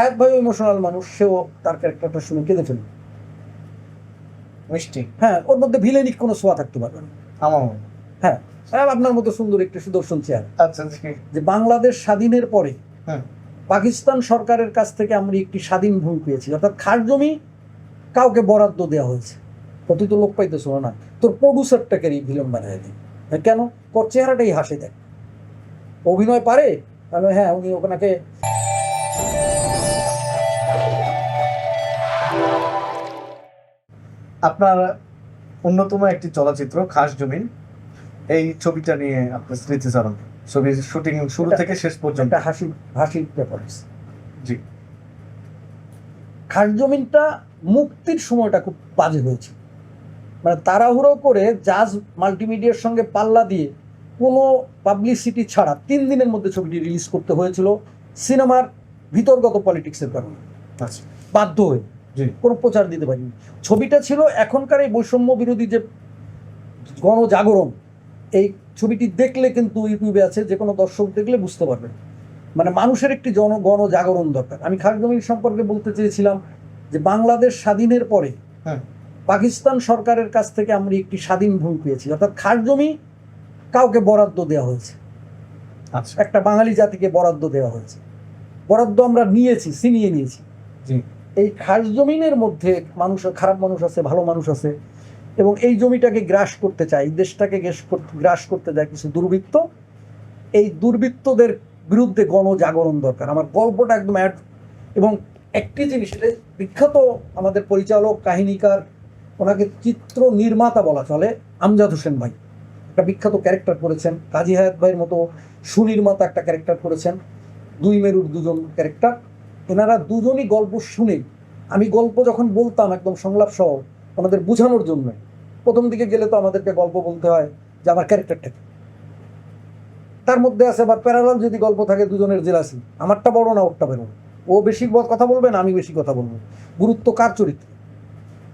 হায়াত ভাই ইমোশনাল মানুষ সেও তার ক্যারেক্টারটা শুনে কেঁদে ফেলবে। মিষ্টি। হ্যাঁ ওর মধ্যে ভিলেনিক কোনো সোয়া থাকতে পারবে না। আমার হ্যাঁ আপনার মতো সুন্দর একটি সুদর্শন চেয়ার আচ্ছা যে বাংলাদেশ স্বাধীনের পরে পাকিস্তান সরকারের কাছ থেকে আমরা একটি স্বাধীন ভূমি পেয়েছি অর্থাৎ খাস জমি কাউকে বরাদ্দ দেওয়া হয়েছে। তো তুই তো লোক পাইতেছ না তোর প্রডিউসারটাকে এই ভিলেন বানিয়ে দিই। কেন? তোর চেহারাটাই হাসে দেয় অভিনয় পারে হ্যাঁ উনি ওনাকে আপনার অন্যতম একটি চলচ্চিত্র খাস জমিন। এই ছবিটা নিয়ে আপনার স্মৃতিচারণ। ছবির শুটিং শুরু থেকে শেষ পর্যন্ত। হাসি হাসির ব্যাপার জি। খাস জমিনটা মুক্তির সময়টা খুব বাজে হয়েছে। মানে তাড়াহুড়ো করে জাজ মাল্টিমিডিয়ার সঙ্গে পাল্লা দিয়ে কোনো পাবলিসিটি ছাড়া তিন দিনের মধ্যে ছবিটি রিলিজ করতে হয়েছিল সিনেমার ভিতরগত পলিটিক্সের কারণে। আচ্ছা। বাধ্য হয়ে। কোনো প্রচার দিতে পারিনি। ছবিটা ছিল এখনকার এই বৈষম্য বিরোধী যে গণজাগরণ এই ছবিটি দেখলে কিন্তু ইউটিউবে আছে যে কোনো দর্শক দেখলে বুঝতে পারবেন মানে মানুষের একটি জন গণজাগরণ দরকার। আমি জমির সম্পর্কে বলতে চেয়েছিলাম যে বাংলাদেশ স্বাধীনের পরে হ্যাঁ। পাকিস্তান সরকারের কাছ থেকে আমরা একটি স্বাধীন ভূমি পেয়েছি। অর্থাৎ খাস জমি কাউকে বরাদ্দ দেওয়া হয়েছে। আচ্ছা। একটা বাঙালি জাতিকে বরাদ্দ দেওয়া হয়েছে। বরাদ্দ আমরা নিয়েছি ছিনিয়ে নিয়েছি। এই খাস জমিনের মধ্যে মানুষ, খারাপ মানুষ আছে, ভালো মানুষ আছে, এবং এই জমিটাকে গ্রাস করতে চায়, এই দেশটাকে গ্রাস করতে- যায় কিছু দুর্বৃত্ত, এই দুর্বৃত্তদের বিরুদ্ধে গণজাগরণ দরকার। আমার গল্পটা একদম অ্যাড, এবং একটি জিনিস বিখ্যাত আমাদের পরিচালক, কাহিনীকার, ওনাকে চিত্র নির্মাতা বলা চলে, আমজাদ হোসেন ভাই। একটা বিখ্যাত ক্যারেক্টার করেছেন, কাজী হায়াত ভাইয়ের মতো সুনির্মাতা একটা ক্যারেক্টার করেছেন, দুই মেরুর দুজন ক্যারেক্টার। এনারা দুজনই গল্প শুনে, আমি গল্প যখন বলতাম একদম সংলাপ সহ ওনাদের বোঝানোর জন্য, প্রথম দিকে গেলে তো আমাদেরকে গল্প বলতে হয় যে আমার ক্যারেক্টারটা কি। তার মধ্যে আছে আবার প্যারালাল যদি গল্প থাকে, দুজনের জেলাসি আমারটা বড় না, ওরটা বেরো ও বেশি কথা বলবে না, আমি বেশি কথা বলব। গুরুত্ব কার চরিত্র?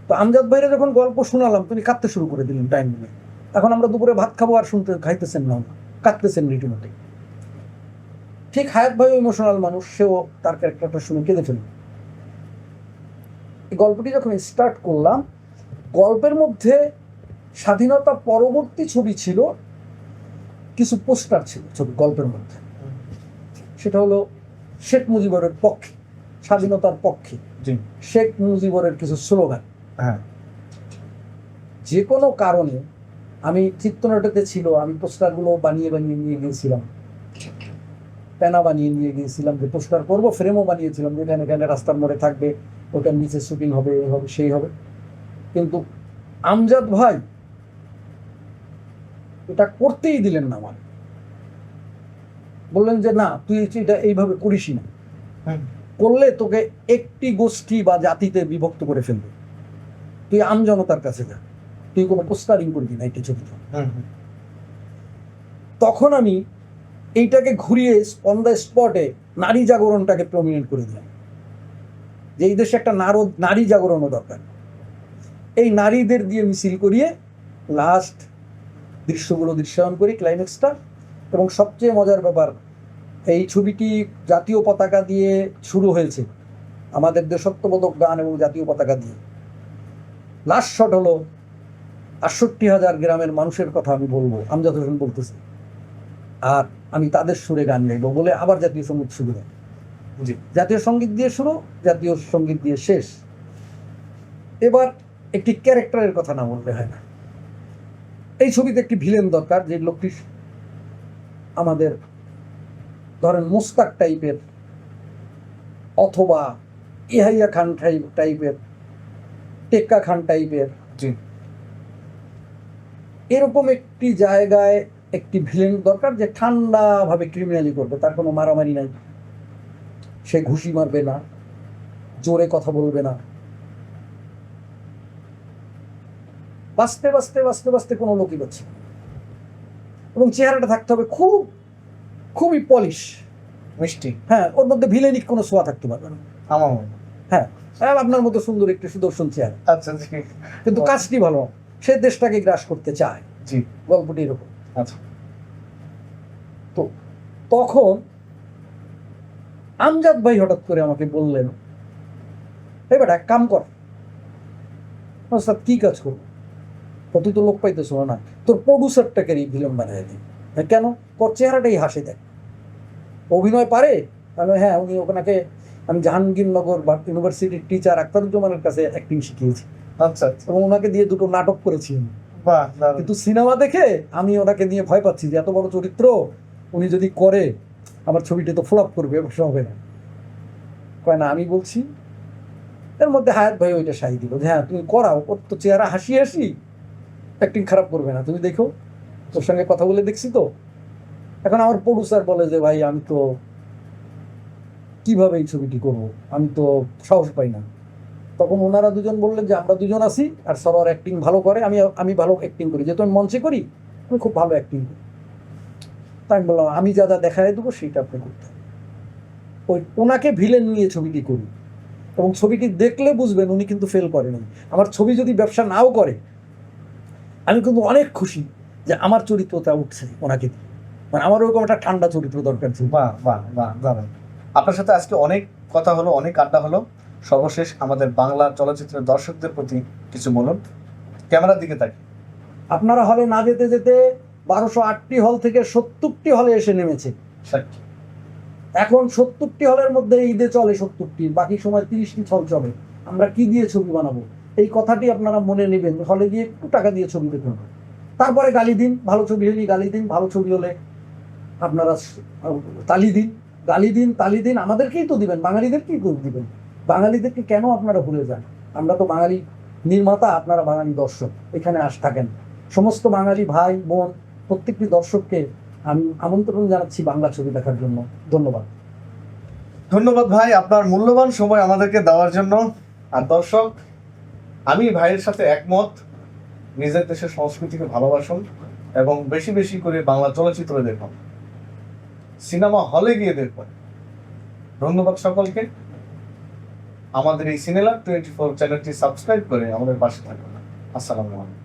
তো আমজাদ ভাইরা যখন গল্প শোনালাম তিনি কাঁদতে শুরু করে দিলেন টাইম নিয়ে এখন আমরা দুপুরে ভাত খাব আর শুনতে, খাইতেছেন না কাঁদতেছেন রীতিমতো। ঠিক হায়াত ভাই ইমোশনাল মানুষ সেও তার ক্যারেক্টারটা শুনে কেঁদে ফেলবে এই গল্পটি যখন স্টার্ট করলাম গল্পের মধ্যে স্বাধীনতা পরবর্তী ছবি ছিল কিছু পোস্টার ছিল ছবি গল্পের মধ্যে। সেটা হলো শেখ মুজিবরের পক্ষে স্বাধীনতার পক্ষে। শেখ মুজিবরের কিছু স্লোগান হ্যাঁ। যে কোনো কারণে আমি চিত্রনাট্যতে ছিল আমি পোস্টারগুলো বানিয়ে বানিয়ে নিয়ে গিয়েছিলাম। প্যানা বানিয়ে নিয়ে গিয়েছিলাম যে পোস্টার করব ফ্রেমও বানিয়েছিলাম যে এখানে এখানে রাস্তার মোড়ে থাকবে ওটার নিচে শুটিং হবে এই হবে সেই হবে। কিন্তু আমজাদ ভাই এটা করতেই দিলেন না আমার বললেন যে না তুই এটা এইভাবে করিসই না। করলে তোকে একটি গোষ্ঠী বা জাতিতে বিভক্ত করে ফেলবে। তুই আমজনতার কাছে যা। তুই কোনো পোস্টারিং করবি না এটা ছবিতে। হুম হুম। তখন আমি এইটাকে ঘুরিয়ে অন দ্য স্পটে নারী জাগরণটাকে প্রমিনেন্ট করে দিলাম যে এই দেশে একটা নারো নারী জাগরণও দরকার। এই নারীদের দিয়ে মিছিল করিয়ে লাস্ট দৃশ্যগুলো দৃশ্যায়ন করি ক্লাইম্যাক্সটা এবং সবচেয়ে মজার ব্যাপার, এই ছবিটি জাতীয় পতাকা দিয়ে শুরু হয়েছে। আমাদের দেশত্ববোধক গান এবং জাতীয় পতাকা দিয়ে। লাস্ট শট হলো আটষট্টি হাজার গ্রামের মানুষের কথা আমি বলব, আমজাদ হোসেন বলতেছি। আর আমি তাদের সুরে গান গাইবো বলে আবার জাতীয় সংগীত শুরু হয়। জাতীয় সংগীত দিয়ে শুরু জাতীয় সংগীত দিয়ে শেষ। এবার একটি ক্যারেক্টারের কথা না বললে হয় না। এই ছবিতে একটি ভিলেন দরকার যে লোকটি আমাদের ধরেন মুস্তাক টাইপের অথবা ইহাইয়া খান টাইপ- টাইপের টেক্কা খান টাইপের। জি। এরকম একটি জায়গায় একটি ভিলেন দরকার যে ঠান্ডাভাবে ক্রিমিনালি করবে তার কোনো মারামারি নাই। সে ঘুষি মারবে না জোরে কথা বলবে না। বাঁচতে বাঁচতে বাঁচতে বাঁচতে কোনো লোকই না। এবং চেহারাটা থাকতে হবে খুব খুবই পলিশ মিষ্টি। হ্যাঁ ওর মধ্যে ভিলেনিক কোনো সোয়া থাকতে পারবে না। আমার হ্যাঁ। আপনার মতো সুন্দর একটি সুদর্শন চেহারা। আচ্ছা কিন্তু কাজটি ভালো। সে দেশটাকে গ্রাস করতে চায়। জি। গল্পটি এরকম। আচ্ছা। তো তখন আমজাদ ভাই হঠাৎ করে আমাকে বললেন এই বেটা এক কাম কর। ওস্তাদ কি কাজ করব? তুই তো লোক পাইতেছ না। তোর প্রডিউসারটাকে ভিলেন বানাই দিই হ্যাঁ, কেন? তোর চেহারাটাই হাসি দেয়। অভিনয় পারে? আমি হ্যাঁ উনি ওনাকে আমি জাহাঙ্গীরনগর ইউনিভার্সিটির টিচার আক্তারুজ্জামানের কাছে অ্যাক্টিং শিখিয়েছি। আচ্ছা আচ্ছা। এবং ওনাকে দিয়ে দুটো নাটক করেছি আমি। কিন্তু সিনেমা দেখে আমি ওনাকে নিয়ে ভয় পাচ্ছি যে এত বড় চরিত্র উনি যদি করে, আমার ছবিটি তো ফ্লপ করবে হবে না। কয়, না, আমি বলছি, এর মধ্যে হায়াত ভাই ওইটা সাই দিল যে হ্যাঁ তুমি করাও, ওর তো চেহারা হাসি হাসি অ্যাক্টিং খারাপ করবে না। তুমি দেখো, তোর সঙ্গে কথা বলে দেখছি তো। এখন আমার প্রডিউসার বলে যে, ভাই, আমি তো কীভাবে এই ছবিটি করব? আমি তো সাহস পাই না। তখন ওনারা দুজন বললেন যে, আমরা দুজন আছি আর সবার অ্যাক্টিং ভালো করে, আমি আমি ভালো অ্যাক্টিং করি। যেহেতু আমি মঞ্চে করি, আমি খুব ভালো অ্যাক্টিং করি। তাই আমি বললাম, আমি যা যা দেখায় দেবো, সেইটা আপনি করতে ওই ওনাকে ভিলেন নিয়ে ছবিটি করি এবং ছবিটি দেখলে বুঝবেন উনি কিন্তু ফেল করেনি আমার ছবি যদি ব্যবসা নাও করে, আমি কিন্তু অনেক খুশি যে আমার চরিত্রটা উঠছে ওনাকে দিয়ে। মানে আমার ওরকম একটা ঠান্ডা চরিত্র দরকার ছিল। বাহ বাহ বাহ, দারুণ। আপনার সাথে আজকে অনেক কথা হলো, অনেক আড্ডা হলো। সর্বশেষ আমাদের বাংলা চলচ্চিত্রের দর্শকদের প্রতি কিছু বলুন। ক্যামেরার দিকে তাকি আপনারা হলে না যেতে যেতে বারোশো আটটি হল থেকে সত্তরটি হলে এসে নেমেছে। এখন সত্তরটি হলের মধ্যে ঈদে চলে সত্তরটি বাকি সময় তিরিশটি হল চলে। আমরা কি দিয়ে ছবি বানাবো? এই কথাটি আপনারা মনে নেবেন হলে গিয়ে একটু টাকা দিয়ে ছবি দেখুন। তারপরে গালি দিন ভালো ছবি হলে গালি দিন ভালো ছবি হলে আপনারা তালি দিন। গালি দিন তালি দিন আমাদেরকেই তো দিবেন বাঙালিদেরকেই তো দিবেন। বাঙালিদেরকে কেন আপনারা ভুলে যান? আমরা তো বাঙালি নির্মাতা, আপনারা বাঙালি দর্শক, এখানে আস থাকেন। সমস্ত বাঙালি ভাই, বোন, প্রত্যেকটি দর্শককে আমি আমন্ত্রণ জানাচ্ছি বাংলা ছবি দেখার জন্য। ধন্যবাদ। ধন্যবাদ ভাই, আপনার মূল্যবান সময় আমাদেরকে দেওয়ার জন্য। আর দর্শক, আমি ভাইয়ের সাথে একমত, নিজের দেশের সংস্কৃতিকে ভালোবাসুন এবং বেশি বেশি করে বাংলা চলচ্চিত্র দেখুন। সিনেমা হলে গিয়ে দেখুন। ধন্যবাদ সকলকে। আমাদের এই সিনেলার টোয়েন্টি ফোর চ্যানেলটি সাবস্ক্রাইব করে আমাদের পাশে থাকুন আসসালামু আলাইকুম।